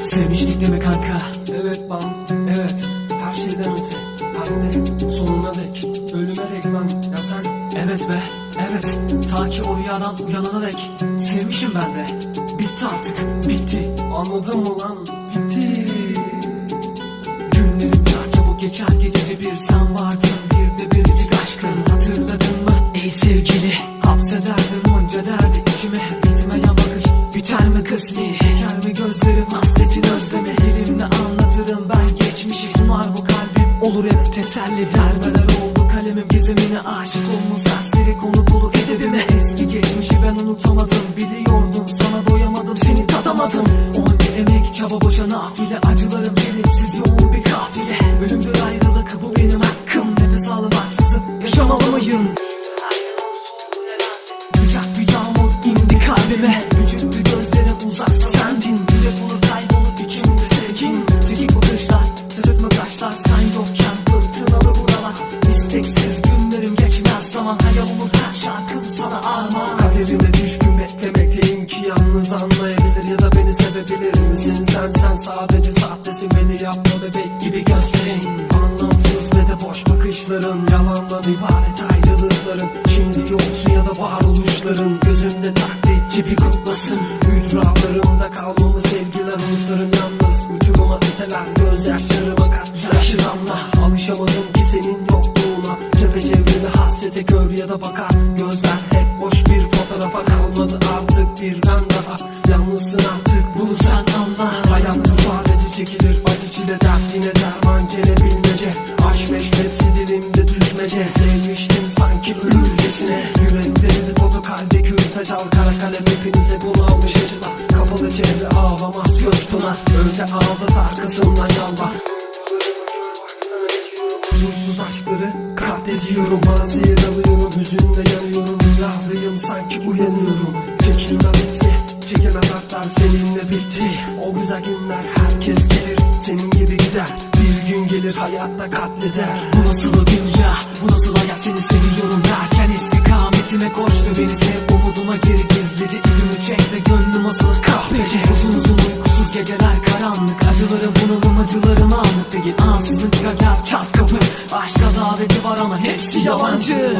Sevmiştik mi kanka? Evet bam, evet Her şeyden öte, ne Sonuna dek, ölüme reklam Ya sen Evet be, evet. Ta ki o rüyadan uyanana dek. Sevmişim ben de. Bitti artık, bitti. anladın mı lan? Bitti Günlerim çar çabuk geçer gecece bir sen vardın Bir de biricik aşkın hatırladın mı ey sevgili Hapsederdim onca derdi içime Bitmeyen bakış biter mi kısmi teselli Derbeler oldu kalemim gizemine Aşık olmuş. Serseri konu dolu edebime Eski geçmişi ben unutamadım. Biliyordum sana doyamadım seni tadamadım Onca emek çaba boşa nafile Acılarım çelimsiz yoğun bir bebek gibi gözlerin. Anlamsız ve de boş bakışların. Yalandan ibaret ayrılıkların. Şimdi yoksun ya da varoluşların. Gözümde taklitçi bir kutlasın. Hücralarımda kalmalı sevgiler Umutlarım yalnız uçuruma öteler. Gözyaşlarıma kalpyaşı damla Alışamadım ki senin yokluğuna. Cephe çevrimi hasrete kör ya da bakar. Gözler hep boş bir fotoğrafa kalmadı artık bir ben daha. Yalnızsın artık bunu sen anla. Hayat sadece çekilir Sevmiştim sanki ölürcesine Yürekleri de kodu kalbe kürtaj al. Kara kalem hepinize bunalmış acılar Kapalı çevre ağlamaz göz pınar. Önce ağlat arkasından yalvar. Huzursuz aşkları katlediyorum Maziye dalıyorum hüzünle yanıyorum. Rüyadayım sanki uyanıyorum. Çekilmez etse çekemez hatlar seninle bitti. O güzel günler herkes gelir. Senin gibi gider. Bir gün gelir hayatta katleder. Bu nasıl Bu nasıl hayat? Seni seviyorum derken istikametime koştu beni. Sev umuduma geri gizlice ipimi çek ve gönlüm asılı kahveci Uzun uzun uykusuz geceler karanlık Acılarım bunalım acılarım anlık değil. Ansızın çıkar çat kapı. Aşka daveti var ama hepsi yalancı